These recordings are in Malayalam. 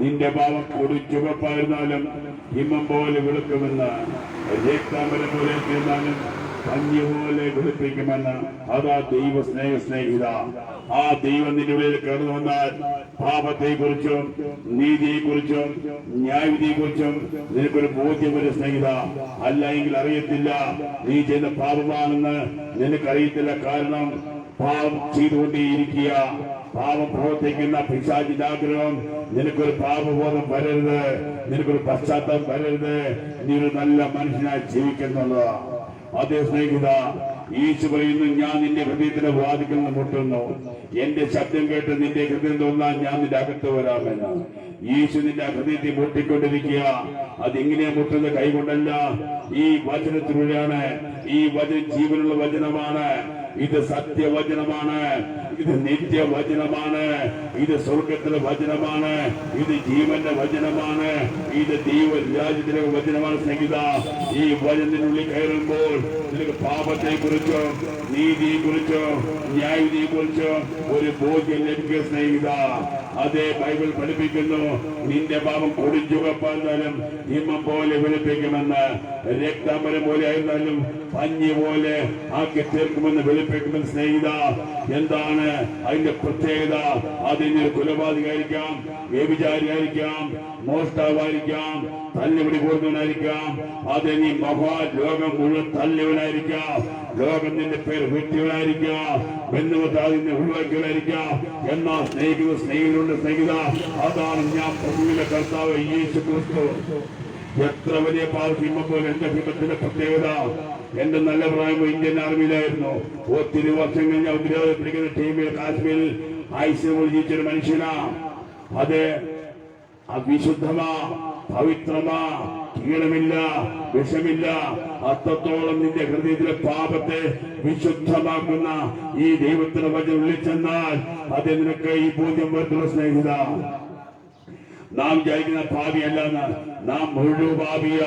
നിന്റെ ഭാവം കൊടുച്ചുവപ്പായിരുന്നാലും ഹിമം പോലെ വെളുക്കുമെന്ന് രേഖാമര പോലെ തീർന്നാലും കഞ്ഞി പോലെ വെളുപ്പിക്കുമെന്ന് അതാ ദൈവ സ്നേഹ സ്നേഹിത ആ ദൈവം നിന്റെ ഉള്ളിൽ കടന്നു വന്നാൽ പാപത്തെ കുറിച്ചും നീതിയെ കുറിച്ചും ന്യായവിധിയെ കുറിച്ചും നിനക്കൊരു ബോധ്യം ഒരു സ്നേഹിത. അല്ല എങ്കിൽ അറിയത്തില്ല നീ ചെയ്ത പാപമാണെന്ന് നിനക്കറിയത്തില്ല. കാരണം പാപം ചെയ്തുകൊണ്ടേയിരിക്കുക. പാപം പ്രവർത്തിക്കുന്ന പിശാചിന്റെ ആഗ്രഹം. നിനക്കൊരു പാപബോധം വരരുത്. നിനക്കൊരു പശ്ചാത്തലം വരരുത്. നീ ഒരു നല്ല മനുഷ്യനായി ജീവിക്കുന്നുള്ളത് അതേ സ്നേഹിത ഈശു പറയുന്നു ഞാൻ നിന്റെ ഹൃദയത്തിന് വാദിക്കുന്ന മുട്ടുന്നു. എന്റെ ശബ്ദം കേട്ട് നിന്റെ ഹൃദയം തോന്നാൻ ഞാൻ നിന്റെ അകത്ത് വരാമെന്ന്. ഈശു നിന്റെ ഹൃദയത്തിൽ മുട്ടിക്കൊണ്ടിരിക്കുക. അതിങ്ങനെ മുട്ടുന്ന കൈകൊണ്ടല്ല. ഈ വചനത്തിലൂടെയാണ്. ഈ വചന ജീവനുള്ള വചനമാണ്. ഇത് സത്യവചനമാണ് ഇത് നിത്യവചനമാണ് ഇത് സ്വർഗത്തിലെ വചനമാണ് ഇത് ജീവന്റെ വചനമാണ് ഇത് ദൈവരാജ്യത്തിലെ വചനമാണ് സ്നേഹിത ഈ വചനത്തിനുള്ളിൽ കയറുമ്പോൾ നിനക്ക് പാപത്തെ കുറിച്ചോ നീതിയെ കുറിച്ചോ ന്യായവിധിയെ കുറിച്ചോ ഒരു ബോധ്യം ലഭിക്കുക സ്നേഹിത അതേ ബൈബിൾ പഠിപ്പിക്കുന്നു നിന്റെ പാപം കൊടിഞ്ചുകപ്പായിരുന്നാലും ഹിമം പോലെ വെളുപ്പിക്കുമെന്ന് രക്താമരം പോലെ ആയിരുന്നാലും പഞ്ഞി പോലെ ആക്കി തീർക്കുമെന്ന് വെളിപ്പെടുത്തുമെന്ന് സ്നേഹിത എന്താണ് അതിന്റെ പ്രത്യേകത? അതിന് കൊലപാതകമായിരിക്കാം വ്യഭിചാരിയായിരിക്കാം മോഷ്ടാവായിരിക്കാം തല്ലുപിടി കൂടുന്നവനായിരിക്കാം അതിനി മഹാ ലോകം മുഴുവൻ തല്ലുവനായിരിക്കാം ലോകം നിന്റെ പേര് വെട്ടിയവനായിരിക്കാം ബന്ധുവത്താൽ നിന്നെ എന്നാ സ്നേഹിക്കുന്ന സ്നേഹിതരുടെ സ്നേഹിത. അതാണ് ഞാൻ പ്രഭുവിന്റെ കർത്താവ് യേശു ക്രിസ്തു എത്ര വലിയ പാർട്ടിമ്പോൾ എന്റെ ഭീമത്തിന്റെ പ്രത്യേകത എന്റെ നല്ല പ്രായം ഇന്ത്യൻ ആർമിയിലായിരുന്നു. ഒത്തിരി വർഷം കഴിഞ്ഞ ഉപരോധം പിടിക്കുന്ന ടീമിൽ കാശ്മീരിൽ ആയുസ് ജീവിച്ചൊരു മനുഷ്യനാ. അത് അവിശുദ്ധമാ പവിത്രമാ കീടമില്ല വിഷമില്ല. അത്രത്തോളം നിന്റെ ഹൃദയത്തിലെ പാപത്തെ വിശുദ്ധമാക്കുന്ന ഈ ദൈവത്തിന് വചനം ഉള്ളിൽ ചെന്നാൽ അത് നിനക്ക് ഈ ബോധ്യം വരുത്തുള്ള സ്നേഹിത. നാം വിചാരിക്കുന്ന ഭാവിയല്ലെന്ന് നാം മുഴുവൻ ഭാവിയ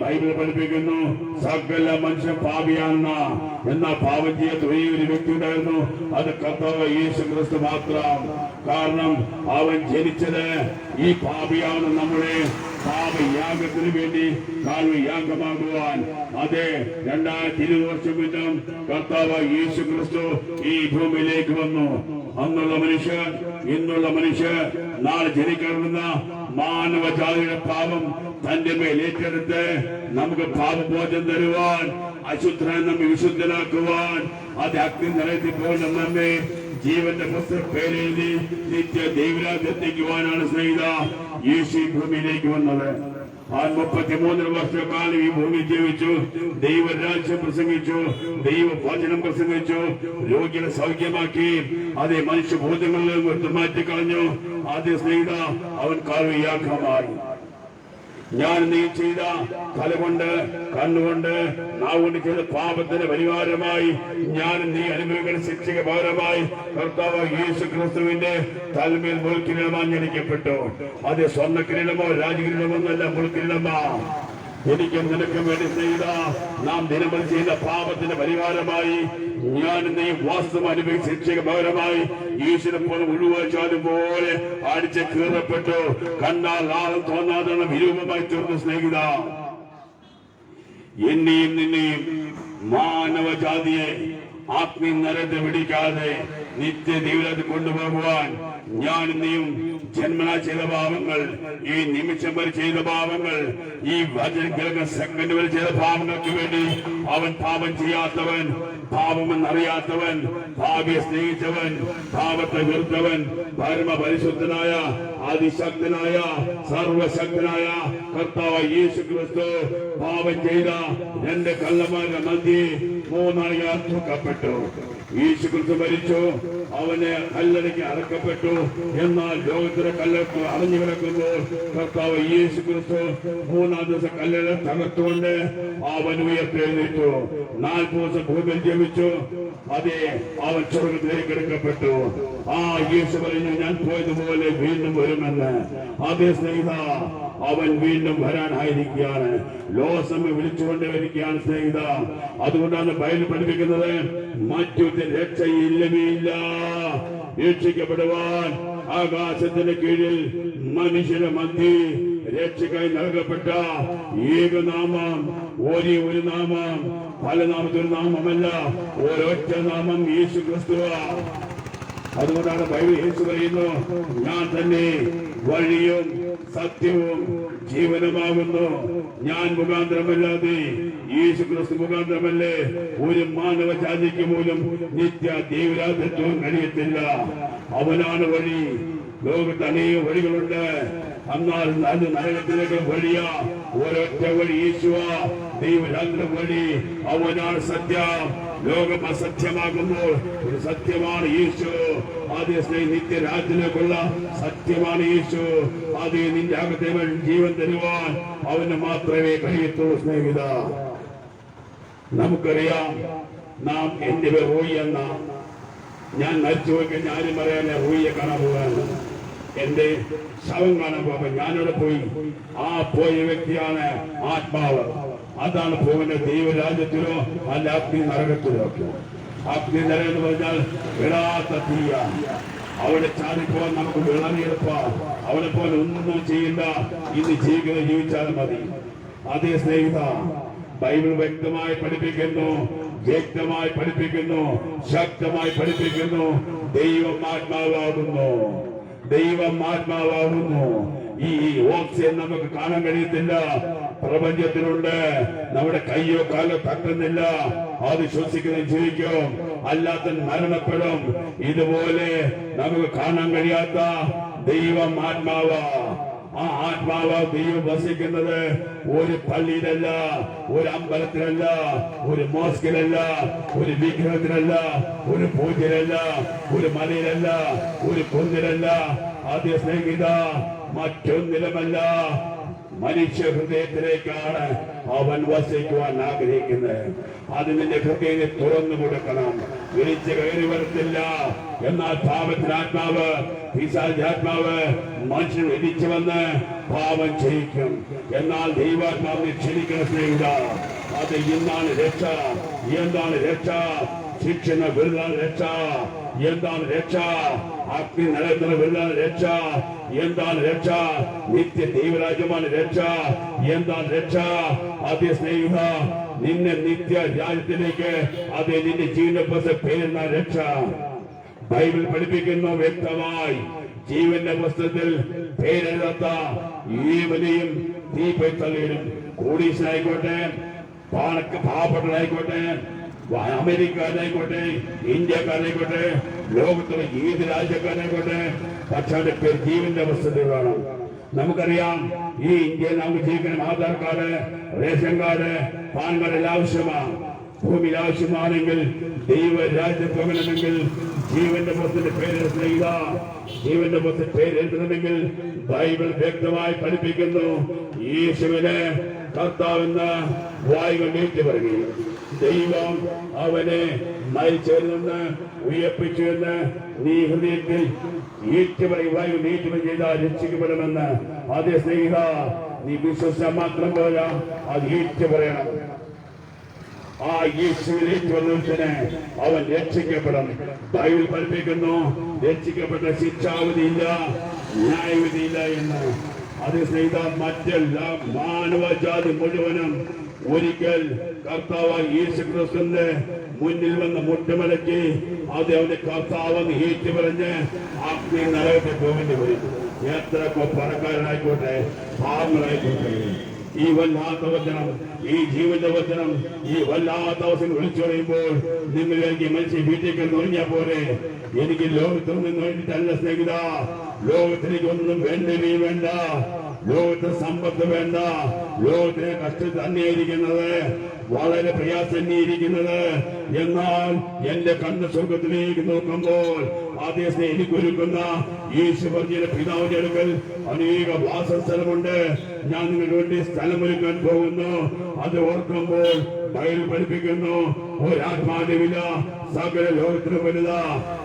ബൈബിൾ പഠിപ്പിക്കുന്നു. സകല മനുഷ്യൻ പാപിയാണെന്ന. എന്നാ പാപം ചെയ്യാത്ത ഒരേ ഒരു വ്യക്തി ഉണ്ടായിരുന്നു. അത് കർത്താവ് യേശു ക്രിസ്തു മാത്രം. കാരണം അവൻ ജനിച്ചത് ഈ പാപിയാണ് നമ്മുടെ പാപയാഗത്തിന് വേണ്ടി യാഗമാകുവാൻ അതെ രണ്ടായിരത്തി ഇരുപത് വർഷം മുന്നും കർത്താവ് യേശു ക്രിസ്തു ഈ ഭൂമിയിലേക്ക് വന്നു. അന്നുള്ള മനുഷ്യൻ ഇന്നുള്ള മനുഷ്യൻ നാളെ ജനിക്കണമെന്ന മാനവജാതിയുടെ പാപം തന്റെ മേൽ ഏറ്റെടുത്ത് നമുക്ക് പാപബോധം തരുവാൻ അശുദ്ധനെ നമ്മെ വിശുദ്ധനാക്കുവാൻ അത് അഗ്നി നിറയത്തിൽ പോകുന്ന നമ്മെ ജീവന്റെ പുസ്തകപ്പേരെഴുതി നിത്യ ദൈവരാജ്യത്തേക്കുവാനാണ് സ്നേഹിത യേശു ഭൂമിയിലേക്ക് വന്നത്. ആ മുപ്പത്തിമൂന്നര വർഷക്കാലം ഈ ഭൂമി ജീവിച്ചു ദൈവരാജ്യം പ്രസംഗിച്ചു ദൈവ വചനം പ്രസംഗിച്ചു രോഗികളെ സൗഖ്യമാക്കി അതേ മനുഷ്യബോധങ്ങളിൽ മാറ്റിക്കളഞ്ഞു. ആദ്യ സ്നേഹിത അവൻ കാർവിയാക്കമായി ഞാൻ നീ ചെയ്ത തലകൊണ്ട് കണ്ണുകൊണ്ട് നാവുകൊണ്ട് ചെയ്ത പാപത്തിന് പരിഹാരമായി ഞാൻ നീ അനുഭവിക്കുന്ന ശിക്ഷയ്ക്ക് പകരമായി കർത്താവ് യേശു ക്രിസ്തുവിന്റെ തലമേൽ മുൾക്കിരീടമാ ജനിക്കപ്പെട്ടു അത് സ്വർണ കിരീടമോ രാജകിരീടമോ എന്നല്ല മുൾക്കിരീടമാ. എനിക്കും നിനക്കും വേണ്ടി ചെയ്ത നാം ദിനമൽ ചെയ്യുന്ന പാപത്തിന്റെ പരിഹാരമായി ഞാൻ നീ വാസ്തവം അനുഭവിച്ച ശിക്ഷയ്ക്ക് പകരമായി ഈശ്വരൻ പോലെ ഉഴുവാച്ചാലും പോലെ അടിച്ച് കീറപ്പെട്ടു. കണ്ടാൽ ആളും തോന്നാതെ വിരൂപമായി തീർന്നു സ്നേഹിത. എന്നെയും നിന്നെയും മാനവജാതിയെ ആത്മീയ നരത്തെ പിടിക്കാതെ നിത്യ ജീവിതത്തിൽ കൊണ്ടുപോകുവാൻ ഞാൻ നീയും ജന്മന ചെയ്ത പാപങ്ങൾ ഈ നിമിഷം വരെ ചെയ്ത പാപങ്ങൾ ഈ വചനം കേൾക്കുന്ന സെക്കൻഡ് വരെ ചെയ്ത പാപങ്ങൾക്ക് വേണ്ടി അവൻ പാപം ചെയ്യാത്തവൻ പാപമെന്നറിയാത്തവൻ ഭാവിയെ സ്നേഹിച്ചവൻ പാപത്തെ വെറുത്തവൻ പരമപരിശുദ്ധനായ അതിശക്തനായ സർവശക്തനായ കർത്താവ് യേശു ക്രിസ്തു പാപം ചെയ്ത രണ്ട് കള്ളന്മാരുടെ മധ്യേ മൂന്നായി തൂക്കപ്പെട്ടു യേശു ക്രിസ്തു മരിച്ചു. അവനെ കല്ലടയ്ക്ക് അറക്കപ്പെട്ടു. എന്നാൽ ലോകത്തിലെ കല്ലെടുത്ത് അറിഞ്ഞു കിടക്കുമ്പോൾ കർത്താവ് യേശുക്രിസ്തു മൂന്നാം ദിവസം കല്ലട തകർത്തുകൊണ്ട് അവൻ ഉയർത്തെഴുന്നേറ്റു. നാൽപ്പത് ദിവസം ഭൂമിയിൽ ജമിച്ചു അതെ അവൻ സ്വർഗത്തിലേക്ക് എടുക്കപ്പെട്ടു. ആ യേശു പറഞ്ഞു ഞാൻ പോയതുപോലെ വീണ്ടും വരുമെന്ന്. അതേ സ്നേഹിത അവൻ വീണ്ടും വരാനായിരിക്കുകയാണ്. ലോകസമ്മ വരികയാണ് സ്നേഹിത. അതുകൊണ്ടാണ് ബയൽ പഠിപ്പിക്കുന്നത് മറ്റൊരു രക്ഷയില്ലമില്ല രക്ഷിക്കപ്പെടുവാൻ ആകാശത്തിന് കീഴിൽ മനുഷ്യന് മധ്യ രക്ഷക്കായി നൽകപ്പെട്ട ഏകനാമം ഒരേ ഒരു നാമം പല നാമത്തിൽ നാമമല്ല ഒരൊറ്റ നാമം യേശു ക്രിസ്തുവ അതുകൊണ്ടാണ് ബൈബിൾ യേശു പറയുന്നു ഞാൻ തന്നെ വഴിയും സത്യവും ജീവനമാകുന്നു. ഞാൻ മുഖാന്തരമല്ലാതെ യേശു ക്രിസ്തു മുഖാന്തരമല്ലേ? ഒരു മാനവ ജാതിക്ക് പോലും നിത്യ ദൈവരാധത്വം കഴിയത്തില്ല. അവനാണ് വഴി. ലോകത്ത് അനേക വഴികളുണ്ട്. എന്നാൽ അത് നരകത്തിലേക്ക് വഴിയാ. ഒരൊറ്റ വഴി യേശുവ. ദൈവരാജ്യം വഴി അവനാൾ സത്യം ലോകം അസത്യമാകുമ്പോൾ ഒരു സത്യമാണ് യേശു. അതേ സ്നേഹം കൊള്ള സത്യമാണ് യേശു. അതേ നിന്റെ അകത്തേവൻ ജീവൻ തരുവാൻ അവന് മാത്രമേ കഴിയത്തുള്ളൂ സ്നേഹിത. നമുക്കറിയാം നാം എന്റെ പേർ എന്ന ഞാൻ മരിച്ചു പോയി ആരും പറയാനെ റോയിയെ കാണാൻ പോവാണ് എന്റെ ശവം കാണാൻ പോകാൻ ഞാനിവിടെ പോയി. ആ പോയ വ്യക്തിയാണ് ആത്മാവ്. അതാണ് പോകുന്നത് ദൈവരാജ്യത്തിലോ അല്ല അഗ്നി നരകത്തിലോ ഒക്കെ. അഗ്നി നരകം എന്ന് പറഞ്ഞാൽ വിടാത്ത തീയ. അവിടെ ചാടിപ്പോവാൻ നമുക്ക് വളരെ എളുപ്പ അവിടെ പോലെ ഒന്നും ചെയ്യില്ല. ഇന്ന് ജീവിക്കുന്നത് ജീവിച്ചാൽ മതി. അതേ സ്നേഹിത ബൈബിൾ വ്യക്തമായി പഠിപ്പിക്കുന്നു വ്യക്തമായി പഠിപ്പിക്കുന്നു ശക്തമായി പഠിപ്പിക്കുന്നു. ദൈവം ആത്മാവാകുന്നു. ദൈവം ആത്മാവാകുന്നു. ഈ ഓക്സിജൻ നമുക്ക് കാണാൻ കഴിയത്തില്ല. പ്രപഞ്ചത്തിലുണ്ട്. നമ്മുടെ കയ്യോ കാലോ തട്ടുന്നില്ല. അത് ശ്വസിക്കുന്ന ജീവിക്കും. അല്ലാത്ത മരണപ്പെടും. ഇതുപോലെ നമുക്ക് കാണാൻ കഴിയാത്ത ദൈവം ആത്മാവാ. ആ ആത്മാവ് ദൈവം വസിക്കുന്നത്. ഒരു പള്ളിയിലല്ല ഒരു അമ്പലത്തിലല്ല ഒരു മോസ്കിലല്ല ഒരു വിഗ്രഹത്തിലല്ല ഒരു പൂജയിലല്ല ഒരു മലയിലല്ല ഒരു കുന്നിലല്ല. ആദ്യ സ്നേഹിത മറ്റൊന്നിലുമല്ല. മനുഷ്യ ഹൃദയത്തിലേക്കാണ് അവൻ വസിക്കുവാൻ ആഗ്രഹിക്കുന്നത്. അത് നിന്റെ ഹൃദയത്തെ തുറന്നു കൊടുക്കണം. വിളിച്ച് കയറി വരത്തില്ല. എന്നാൽ പാപത്തിന് ആത്മാവ് പിശാചിന്റെ ആത്മാവ് മനുഷ്യൻ വിധിച്ചു വന്ന് പാപം ചെയ്യിക്കും. എന്നാൽ ദൈവാത്മാവിനെ ക്ഷണിക്കുന്ന സ്നേഹിത. അത് ഇന്നാണ് രക്ഷ. എന്താണ് രക്ഷ? ശിക്ഷണ വെറുതാണ് രക്ഷ. എന്താണ് രക്ഷ? അഗ്നി നരകത്തിന് വെറുതാണ് രക്ഷ. എന്താണ് രക്ഷ? നിത്യ ദൈവരാജ്യമാണ് രക്ഷ. എന്താണ് രക്ഷ? അതേ സ്നേഹിത നിന്നെ നിത്യ രാജ്യത്തിലേക്ക് അതെ നിന്റെ ജീവനപ്പസ പേരുന്ന രക്ഷ. ബൈബിൾ പഠിപ്പിക്കുന്നു വ്യക്തമായി. ജീവന്റെ പുസ്തകത്തിൽ പേരെഴുതാത്ത ഈവനെയും തീപ്പை തള്ളിയിടും കോടീശനായിക്കോട്ടെ പാണക്ക് പാവപ്പെട്ടനായിക്കോട്ടെ അമേരിക്കാരായിക്കോട്ടെ ഇന്ത്യക്കാരായിക്കോട്ടെ ലോകത്തിലെ ഏത് രാജ്യക്കാരായിക്കോട്ടെ പക്ഷേ അവന്റെ പേര് ജീവന്റെ അവസ്ഥയാണ് നമുക്കറിയാം ഈ ഇന്ത്യയിൽ നമുക്ക് ജീവിക്കണം Aadhaar card ration card PAN card എല്ലാം ആവശ്യമാണ്. ഭൂമി ആവശ്യമാണെങ്കിൽ ദൈവ രാജ്യം പോകണമെങ്കിൽ ജീവന്റെ മുഖത്തിന്റെ പേര് ചെയ്യുക ജീവന്റെ പുറത്തിന്റെ പേര് എഴുതണമെങ്കിൽ ബൈബിൾ വ്യക്തമായി പഠിപ്പിക്കുന്നു. യേശുവിനെ കർത്താവെന്ന് വായുകൾ നീട്ടി പറയുകയും ദൈവം അവനെ മരിച്ചവരിൽ ഉയർപ്പിച്ചു എന്ന് നീ ഹൃദയത്തിൽ ഏറ്റവും നീറ്റുപറി ചെയ്താൽ രക്ഷിക്കപ്പെടുമെന്ന്. അതേ സ്നേഹ നീ വിശ്വസിച്ച മാത്രം പോരാ അത് ഏറ്റുപറയണം. ആ യേശുവിലേക്ക് വന്നതിന് അവൻ രക്ഷിക്കപ്പെടും ബൈബിൾ പഠിപ്പിക്കുന്നു രക്ഷിക്കപ്പെട്ട ശിക്ഷാവധിയില്ല ന്യായവിധിയില്ല എന്ന്. അത് ചെയ്ത മറ്റെല്ലാം മാനവജാതി മുഴുവനും ഒരിക്കൽ കർത്താവ് യേശു ക്രിസ്തുവിന്റെ മുന്നിൽ വന്ന് മുട്ടുമലക്കി അത് അവന്റെ കർത്താവെന്ന് ഏറ്റു പറഞ്ഞ് അഗ്നി നരകത്തെ പോകേണ്ടി വരും. എത്ര പണക്കാരനായിക്കോട്ടെ പാവങ്ങളായിക്കോട്ടെ ഈ വല്ലാത്ത വചനം ഈ ജീവിത വചനം ഈ വല്ലാത്ത അവസരം വിളിച്ചു പറയുമ്പോൾ നിങ്ങൾ എനിക്ക് മനുഷ്യ വീട്ടിലേക്ക് നുഴഞ്ഞാ പോരെ. എനിക്ക് ലോകത്തിൽ നിന്ന് വേണ്ടിയിട്ടല്ല സ്നേഹിത. ലോകത്തിലേക്ക് ഒന്നും വേണ്ടവേ വേണ്ട. ലോകത്തിന് സമ്പത്ത് വേണ്ട. ലോകത്തിന് കഷ്ടത്തിൽ തന്നെയായിരിക്കുന്നത്. വളരെ പ്രയാസന്നിരിക്കുന്നത് എന്നാൽ എന്റെ കണ്ണ് സ്വർഗത്തിലേക്ക് നോക്കുമ്പോൾ ആദ്യ എനിക്കൊരുക്കുന്ന പറഞ്ഞ പിതാവിന്റെ അടുക്കൽ അനേക വാസസ്ഥലമുണ്ട്. ഞാൻ നിങ്ങൾക്ക് വേണ്ടി സ്ഥലമൊരുക്കാൻ പോകുന്നു. അത് ഓർക്കുമ്പോൾ ബൈബിൾ പഠിപ്പിക്കുന്നു. ഒരാത്മാവില്ല വില സകല ലോകത്തിന് വലുത.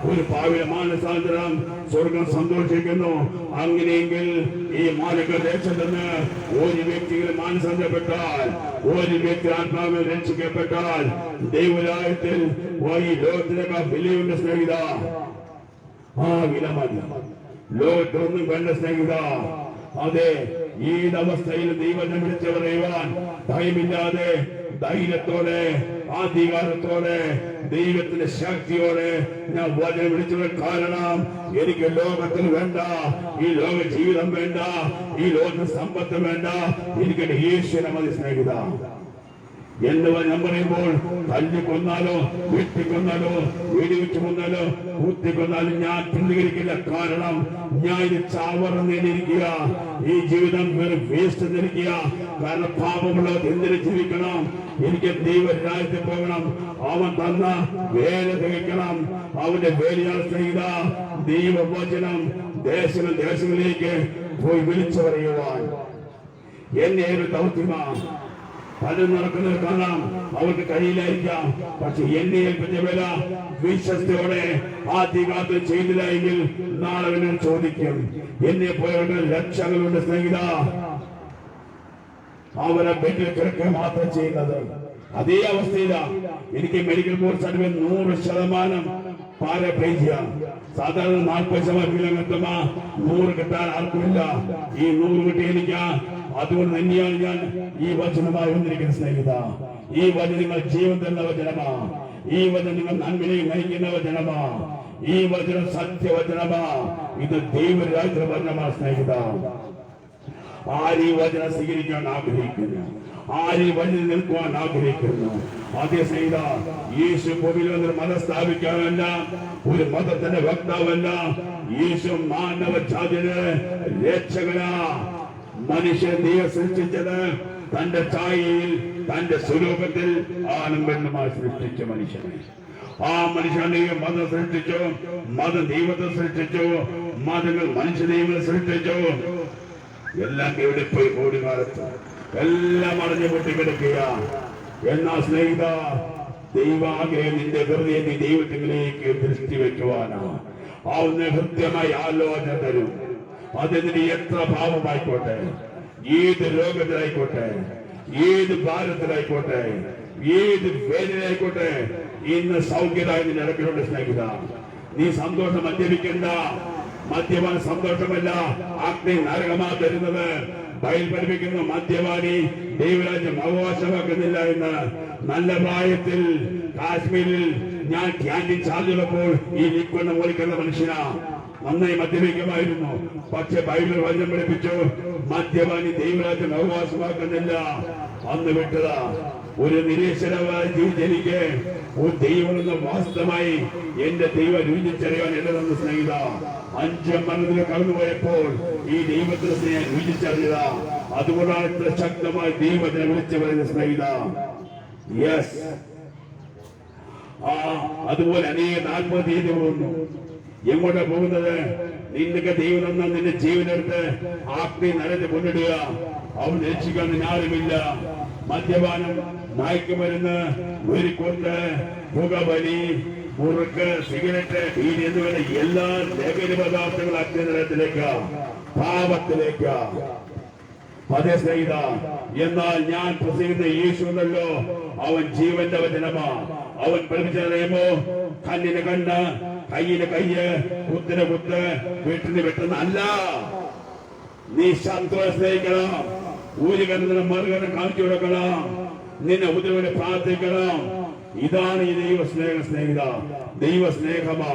ഒരു പാവില മാനസാന്തരം സ്വർഗം സന്തോഷിക്കുന്നു. അങ്ങനെയെങ്കിൽ ഈ മാലിക ദേശത്ത് നിന്ന് ഒരു വ്യക്തികൾ മാനസാന്തരപ്പെട്ടാൽ ഒരു വ്യക്തി ആത്മാവിൽ രക്ഷിക്കപ്പെട്ടാൽ ദൈവരായത്തിൽ പോയി ലോകത്തിനേക്കാൾ വിലയുണ്ട് സ്നേഹിത. ആ വില മതി. ലോകത്തൊന്നും വേണ്ട സ്നേഹിത. അതെ ഈ അവസ്ഥയിൽ ദൈവം വിളിച്ചു പറയുവാൻ ഭയമില്ലാതെ ധൈര്യത്തോടെ അധികാരത്തോടെ ദൈവത്തിന്റെ ശക്തിയോടെ ഞാൻ വചനം വിളിച്ചത് കാരണം എനിക്ക് ലോകത്തിൽ വേണ്ട ഈ ലോക ജീവിതം വേണ്ട ഈ ലോക സമ്പത്ത് വേണ്ട. എനിക്ക് യേശുവിനെ മതി സ്നേഹിത. എന്നിവ ഞാൻ പറയുമ്പോൾ തല്ലി കൊന്നാലോ തല്ലിക്കൊന്നാലോ വെട്ടിക്കൊന്നാലോ വെടിവെച്ച് കൊന്നാലോ കൂത്തി കൊന്നാലും ഞാൻ പ്രതികരിക്കില്ല കാരണം ഞാൻ ഇത് നേടിയിരിക്കുക ഈ ജീവിതം വെറും വേസ്റ്റ് നിൽക്കുക കാരണം പാപമുള്ളവർ എന്തിനു ജീവിക്കണം? എനിക്ക് ദൈവരാജ്യത്തിൽ പോകണം. അവൻ തന്ന വേല തികക്കണം അവന്റെ വേലയാൽ ചെയ്ത ദൈവവചനം ദേശങ്ങൾ ദേശങ്ങളിലേക്ക് പോയി വിളിച്ചു പറയുവാൻ എന്നെ ഒരു ദൗത്യമാണ് പലരും നടക്കുന്നത് കാണാം. അവർക്ക് കഴിയില്ലായിരിക്കാം പക്ഷെ എന്നെ ഏൽപ്പിച്ച വില വിശ്വസ്തയോടെ ആദ്യകാലത്ത് ചെയ്തില്ല എങ്കിൽ നാളെ അവനെ ചോദിക്കും. എന്നെ പോയവരുടെ ലക്ഷങ്ങളുണ്ട് സ്നേഹിത. അവരെ ബെഡിൽ കിടക്കുക മാത്രം ചെയ്യുന്നത്. അതേ അവസ്ഥയിലാണ് എനിക്ക് മെഡിക്കൽ ബോർഡ് സർട്ടിഫിക്കറ്റ് നൂറ് ശതമാനം പാരപ്ലേജിയ സാധാരണ നാൽപ്പത് ശതമാനം നൂറ് കിട്ടാൻ ആർക്കുമില്ല. ഈ നൂറ് കിട്ടി എനിക്ക് അതുകൊണ്ട് തന്നെയാണ് ഞാൻ ഈ വചനമായി വന്നിരിക്കുന്ന സ്നേഹിത. ഈ വചനങ്ങൾ ജീവൻ തന്ന വചനമാ. ഈ വചനം നിങ്ങൾ നന്മയിലേക്ക് നയിക്കുന്ന വചനമാ. ഈ വചനം സത്യവചനമാ. ഇത് ദൈവരാജ്യ വചനമാ സ്നേഹിത. ആര് ഈ വചനം സ്വീകരിക്കാൻ ആഗ്രഹിക്കുന്നു? ആര് വചനം നിൽക്കുവാൻ ആഗ്രഹിക്കുന്നു? അതേ സ്നേഹിത യേശു ഭൂമിയിൽ വന്ന് മതം സ്ഥാപിക്കാനല്ല ഒരു മതത്തിന്റെ വക്താവല്ല. യേശു മാനവ ജാതിന് രക്ഷകനാ. മനുഷ്യൻ ദൈവം സൃഷ്ടിച്ചത് തന്റെ ഛായയിൽ തന്റെ സ്വരൂപത്തിൽ ആണും പെണ്ണുമായി സൃഷ്ടിച്ച മനുഷ്യനെ. ആ മനുഷ്യനെ മതം സൃഷ്ടിച്ചു മത ദൈവത്തെ സൃഷ്ടിച്ചു മതങ്ങൾ മനുഷ്യ ദൈവം സൃഷ്ടിച്ചു. എല്ലാം ഇവിടെ പോയി കോടി കാലത്ത് എല്ലാം അടഞ്ഞു പൊട്ടിക്കിടക്കുക എന്നാ സ്നേഹിത ദൈവാഗ്രഹം നിന്റെ ഹൃദയം ദൈവത്തിലേക്ക് ദൃഷ്ടി വെക്കുവാനാണ് അവന് കൃത്യമായി ആലോചന തരും. അതിന് എത്ര ഭാവമായിക്കോട്ടെ ഏത് രോഗത്തിലായിക്കോട്ടെ? ഏത് ഭാരത്തിലായിക്കോട്ടെ? ഏത് വേദനയായിക്കോട്ടെ ഇന്ന് സൗഖ്യതായി ഇതിന്റെ ഇടക്കിലുണ്ട് സ്നേഹിത. നീ സന്തോഷം മദ്യപിക്കണ്ട. മദ്യപാന സന്തോഷമല്ല. അഗ്നി നരകമാ തരുന്നത്. ബയൽ പഠിപ്പിക്കുന്ന മദ്യപാനി. ദൈവരാജ്യം അവകാശമാക്കുന്നില്ല എന്ന്. നല്ല പ്രായത്തിൽ കാശ്മീരിൽ ഞാൻ ക്യാന്റീൻ ചാർജുള്ളപ്പോൾ ഈ നിൽക്കുന്ന ഓടിക്കുന്ന മനുഷ്യനാ. നന്നായി മദ്യപിക്കുമായിരുന്നു. പക്ഷെ ബൈബിൾ വചനം പഠിപ്പിച്ചു മദ്യപാനി ദൈവരാജ്യം അവകാശമാക്കുന്നില്ല അന്ന് വിട്ടതാ ഒരു നിരീശ്വരമായ ജീവിച്ചെനിക്ക് ഒരു ദൈവം എന്ന വാസ്തവമായി എന്റെ ദൈവം രുചിച്ചറിയാൻ എന്നതെന്ന് സ്നേഹിത. അഞ്ച് മനസ്സിൽ കടന്നുപോയപ്പോൾ ഈ ദൈവത്തിന് സ്നേഹം രുചിച്ചറിയുക അതുകൊണ്ടാണ് ഇത്ര ശക്തമായി ദൈവത്തിനെ വിളിച്ചു പറയുന്ന സ്നേഹിത. യെസ് ആ അതുപോലെ അനേക നാൽപ്പത് തീയതി പോകുന്നു എങ്ങോട്ടാ പോകുന്നത്? നിന്നൊക്കെ ദൈവം തന്ന നിന്റെ ജീവനെടുത്ത് ആത്മീയ നരത്തെ കൊണ്ടിടുക അവൻ രക്ഷിക്കാൻ ആരുമില്ല. മദ്യപാനം മയക്കുമരുന്ന് ഒരുക്കൊണ്ട് പുകവലി മുറുക്ക് സിഗരറ്റ് ബീഡി എന്നിവയുടെ എല്ലാ ലഹരി പദാർത്ഥങ്ങളും അഗ്നിനരത്തിലേക്ക് പാപത്തിലേക്ക്. അതേ സ്നേഹിത എന്നാൽ ഞാൻ പ്രസംഗിക്കുന്ന യേശു എന്നല്ലോ അവൻ ജീവന്റെ വചനമാ. അവൻ പഠിപ്പിച്ചറിയുമോ കണ്ണിന് കണ്ണ് കയ്യിന് കയ്യ് കുത്തിന് കുത്ത് വീട്ടിന് വെട്ടുന്ന അല്ല. നീ ശത്രുവെ സ്നേഹിക്കണം ഊരുകരണത്തിന് മറുകരണം കാണിച്ചു കൊടുക്കണം. നിന്നെ ഉദരവിനെ പ്രാർത്ഥിക്കണം. ഇതാണ് ഈ ദൈവ സ്നേഹ സ്നേഹിത. ദൈവ സ്നേഹമാ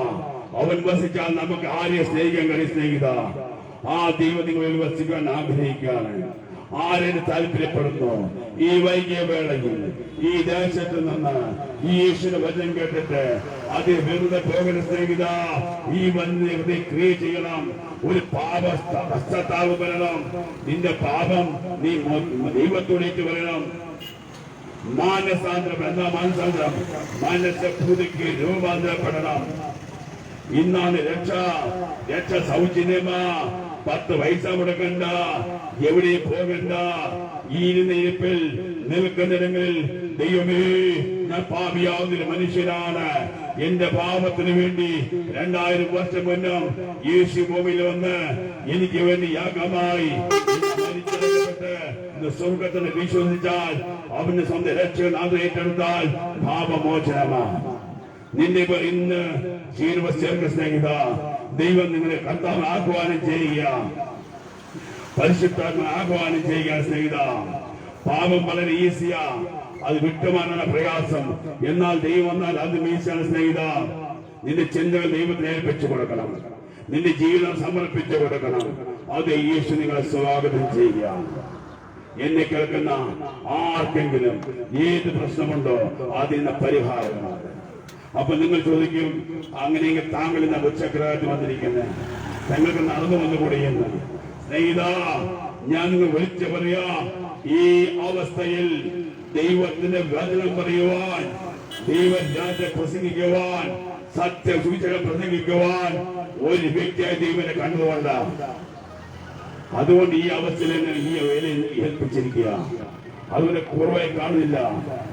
അവൻ വസിച്ചാൽ നമുക്ക് ആരെ സ്നേഹിക്കാൻ കഴിയും സ്നേഹിത. ആ ദൈവ നിങ്ങളിൽ വസിക്കാൻ ആഗ്രഹിക്കുകയാണ്. ആരെന്ന് താല്പര്യപ്പെടുന്നു? ഈ വൈകിയ വേളയിൽ ഈ ദേശത്ത് നിന്ന് ഈ ഈശ്വര വചനം കേട്ടിട്ട് അത് വെറുതെ പോകരുത് സ്നേഹിത. ഈ വന്യ ക്രിയ ചെയ്യണം. ഒരു പാപ പശ്ചാത്താവ് വരണം. നിന്റെ പാപം നീ ദൈവത്തോടേക്ക് വരണം. മാനസാന്തരം എന്താ മാനസാന്തരം? മാനസ പുതുക്കി രൂപാന്തരപ്പെടണം. ഇന്നാണ് രക്ഷ. രക്ഷ സൗജന്യമാ. പത്ത് പൈസ മുടക്കണ്ട എവിടെ പോകണ്ട ഈ ഇരുന്ന ഇരിപ്പിൽ നിൽക്കുന്നിടങ്ങളിൽ ദൈവമേ ഞാൻ പാപിയാവുന്നൊരു മനുഷ്യനാണ്. എന്റെ പാപത്തിന് വേണ്ടി രണ്ടായിരം വർഷം മുന്നും യേശു ഭൂമിയിൽ വന്ന് എനിക്ക് വേണ്ടി യാഗമായി മരിച്ചടക്കപ്പെട്ട് ഇന്ന് സ്വർഗത്തിന് വിശ്വസിച്ചാൽ അവന് സ്വന്തം രക്ഷകൻ അത് ഏറ്റെടുത്താൽ പാപമോചനമാണ്. നിന്നെ ഇപ്പൊ ഇന്ന് ചേരുവ ചേർന്ന സ്നേഹിത ദൈവം നിങ്ങളെ കർത്താവ് ആഹ്വാനം ചെയ്യുക. പരിശുദ്ധാത്മ ആഹ്വാനം ചെയ്യുക സ്നേഹിത. പാപം വളരെ ഈസിയാ. അത് വിട്ടുമാറാണ് പ്രയാസം. എന്നാൽ ദൈവം വന്നാൽ അത് മീശാണ് സ്നേഹിത. നിന്റെ ചിന്തകൾ ദൈവത്തിന് ഏൽപ്പിച്ചു കൊടുക്കണം. നിന്റെ ജീവിതം സമർപ്പിച്ചു കൊടുക്കണം. അത് യേശു നിങ്ങളെ സ്വാഗതം ചെയ്യുക. എന്നെ കേൾക്കുന്ന ആർക്കെങ്കിലും ഏത് പ്രശ്നമുണ്ടോ അതിന് പരിഹാരമാണ് അപ്പൊ നിങ്ങൾ ചോദിക്കും അങ്ങനെയെങ്കിൽ താങ്കൾ ഇന്ന് ഉച്ചഗ്രഹത്തിൽ വന്നിരിക്കുന്നത് തങ്ങൾക്ക് നടന്നു വന്നുകൂടെ എന്ന്? സ്നേഹിത ഞാൻ നിങ്ങൾ വിളിച്ചു പറയാ ഈ അവസ്ഥയിൽ ദൈവത്തിന്റെ വചനം പറയുവാൻ ദൈവരാജ പ്രസംഗിക്കുവാൻ സത്യ സൂചകം പ്രസംഗിക്കുവാൻ ഒരു വ്യക്തിയായി ദൈവനെ കണ്ടുകൊണ്ടാണ് അതുകൊണ്ട് ഈ അവസ്ഥയിൽ ഈ വേലയിൽ ഏൽപ്പിച്ചിരിക്കുക അതുകൊണ്ട് കുറവായി കാണുന്നില്ല.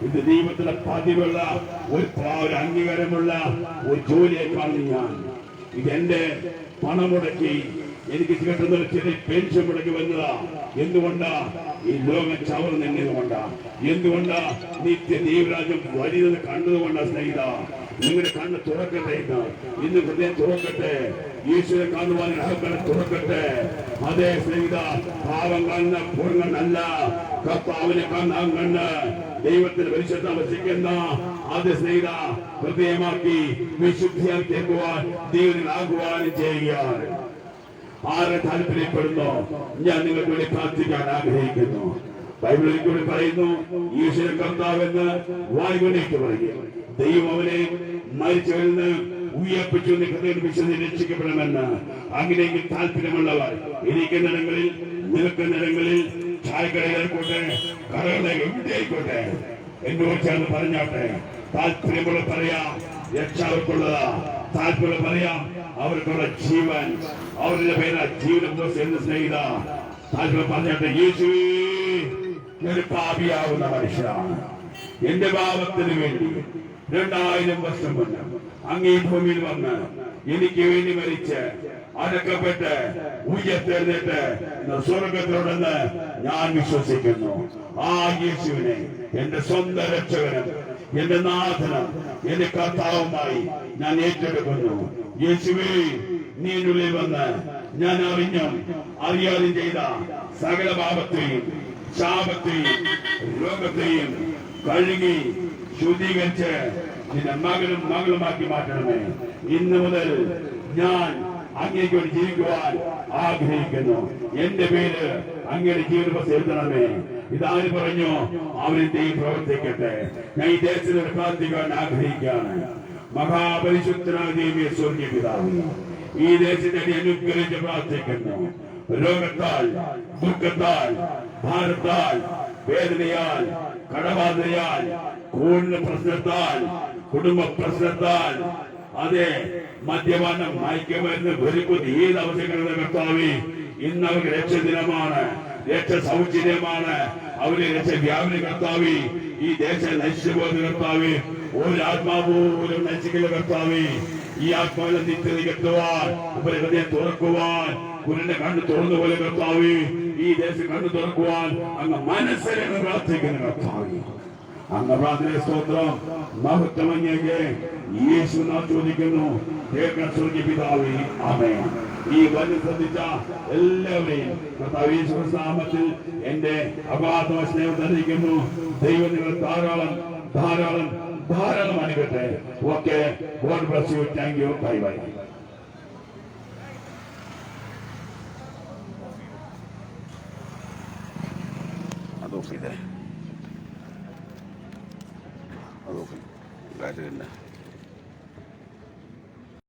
ഇത് ദൈവത്തിന്റെ പതിവുള്ള ഒരു ഒരു അംഗീകാരമുള്ള ഒരു ജോലിയെ കാണുന്നു ഞാൻ. ഇത് എന്റെ പണം മുടക്കി എനിക്ക് കിട്ടുന്ന ചെറിയ പെൻഷൻ മുടക്കി വന്നതാ. എന്തുകൊണ്ടാ? ഈ ലോകം ചവർന്ന് കൊണ്ടാ. എന്തുകൊണ്ടാ? നിത്യ ദൈവരാജ്യം വലിയത് കണ്ടതുകൊണ്ടാ സ്നേഹിത. നിങ്ങളുടെ കണ്ണ് തുറക്കട്ടെ ഇന്ന് ഇന്ന് ഹൃദയം തുറക്കട്ടെ. ഈശ്വര കാണുവാൻ അഹക്കനെ തുറക്കട്ടെ. അതേ സ്നേഹിത പാവം കാണുന്ന പൂർണനല്ല കർത്താവിനെ കാണുന്ന കണ്ണ് ദൈവത്തിന് പരിശുദ്ധ വസിക്കുന്ന ആദ്യ സ്നേഹിത ഹൃദയമാക്കി വിശുദ്ധിയാക്കി തീർക്കുവാൻ ദൈവത്തിൽ ആഹ്വാനം ചെയ്യുകയാണ് ആരെ താല്പര്യപ്പെടുന്നു ഞാൻ നിങ്ങൾക്ക് വേണ്ടി പ്രാർത്ഥിക്കാൻ ആഗ്രഹിക്കുന്നു. ബൈബിളിൽ കൂടി പറയുന്നു ഈശ്വര കർത്താവെന്ന് വായുവിനേക്ക് പറയും ദൈവം അവനെ മരിച്ചവരിൽ ഉയർപ്പിച്ചു ഹൃദയം വിശ്വസിച്ച് രക്ഷിക്കപ്പെടുമെന്ന്. അങ്ങനെയെങ്കിൽ താല്പര്യമുള്ളവർ ഇരിക്കുന്നിടങ്ങളിൽ നിൽക്കുന്നിടങ്ങളിൽ ചായക്കടയിലായിക്കോട്ടെ കടകളെ എവിടെ ആയിക്കോട്ടെ എന്നോട് ചേർന്ന് പറഞ്ഞാട്ടെ. താല്പര്യമുള്ള പറയാം രക്ഷാവർക്കുള്ളതാ താല്പര്യം പറയാം അവർക്കുള്ള ജീവൻ അവരുടെ പേരാ ജീവനം എന്ന് സ്നേഹിത. താല്പര്യം പറഞ്ഞാട്ടെ യേശുവേ ഞാൻ പാപിയാവുന്ന മനുഷ്യനാണ് എന്റെ പാപത്തിന് വേണ്ടി രണ്ടായിരം വർഷം മുന്നേ അങ്ങേ ഭൂമിയിൽ വന്ന് എനിക്ക് വേണ്ടി മരിച്ച് അടക്കപ്പെട്ട് ഉയർത്തെഴുന്നേറ്റ് സ്വർഗത്തിലുണ്ടെന്ന് ഞാൻ വിശ്വസിക്കുന്നു. ആ യേശുവിനെ എന്റെ സ്വന്തം രക്ഷകനും എന്റെ നാഥനും എന്റെ കർത്താവുമായി ഞാൻ ഏറ്റെടുക്കുന്നു. യേശുവേ നീ എന്നുള്ളിൽ വന്ന് ഞാൻ അറിഞ്ഞും അറിയാതെ ചെയ്ത സകല പാപത്തെയും ശാപത്തെയും രോഗത്തെയും കഴുകി ശുദ്ധീകരിച്ച് നിന്റെ മകളും മകളുമാക്കി മാറ്റണമേ. ഇന്ന് മുതൽ ഞാൻ അങ്ങേക്ക് വേണ്ടി ജീവിക്കുവാൻ ആഗ്രഹിക്കുന്നു. എന്റെ പേര് അങ്ങയുടെ ജീവിതം എഴുതണമേ. ഇതാര് പറഞ്ഞു? അവനെന്തെയും പ്രവർത്തിക്കട്ടെ. ഞാൻ ഈ ദേശത്തിന് പ്രാർത്ഥിക്കാൻ ആഗ്രഹിക്കുകയാണ്. മഹാപരിശുദ്ധനായ ദേവിയെ സ്വർഗീയ പിതാവ് ഈ ദേശത്തെ അനുഗ്രഹിച്ച് പ്രാർത്ഥിക്കുന്നു. രോഗത്താൽ ദുഃഖത്താൽ ഭാരത്താൽ വേദനയാൽ കടബാധയാൽ കൂടുതൽ പ്രശ്നത്താൽ കുടുംബ പ്രശ്നത്താൽ അതെ മദ്യപാനം മയക്കുമരുന്ന് ഭരിക്കുന്ന ഏത് അവസരങ്ങളുടെ കർത്താവേ ഇന്ന് അവർക്ക് രക്ഷദിനമാണ് രക്ഷ സൗജന്യമാണ് അവരെ രക്ഷ വ്യാപന കർത്താവി ഈ ദേശം നശിച്ചു പോകുന്ന കർത്താവി ഒരു ആത്മാവ് പോലും നശിക്കുന്ന കർത്താവേ. ഈ ആത്മാവിനെ നിത്യത കെട്ടുവാൻ ഉപരി ഹൃദയം തുറക്കുവാൻ കുരുടെ കണ്ണ് തുറന്നു പോലെ കർത്താവേ ഈ ദേശം കണ്ണു തുറക്കുവാൻ അങ്ങ് മനസ്സിനെ പ്രാർത്ഥിക്കുന്ന കർത്താവേ. അങ്ങ് പ്രാർത്ഥന സ്തോത്രം മഹത്വമങ്ങേക്ക് യേശു നാം ചോദിക്കുന്നു. സ്വർഗീയ പിതാവേ അമേ ഈ വചനം ശ്രദ്ധിച്ച എല്ലാവരെയും നാമത്തിൽ എന്റെ അഗാധ സ്നേഹം തന്നിരിക്കുന്നു. ദൈവം നിങ്ങൾ ധാരാളം ധാരാളം ധാരാളം അനുകട്ടെ okay. God bless you thank you bye bye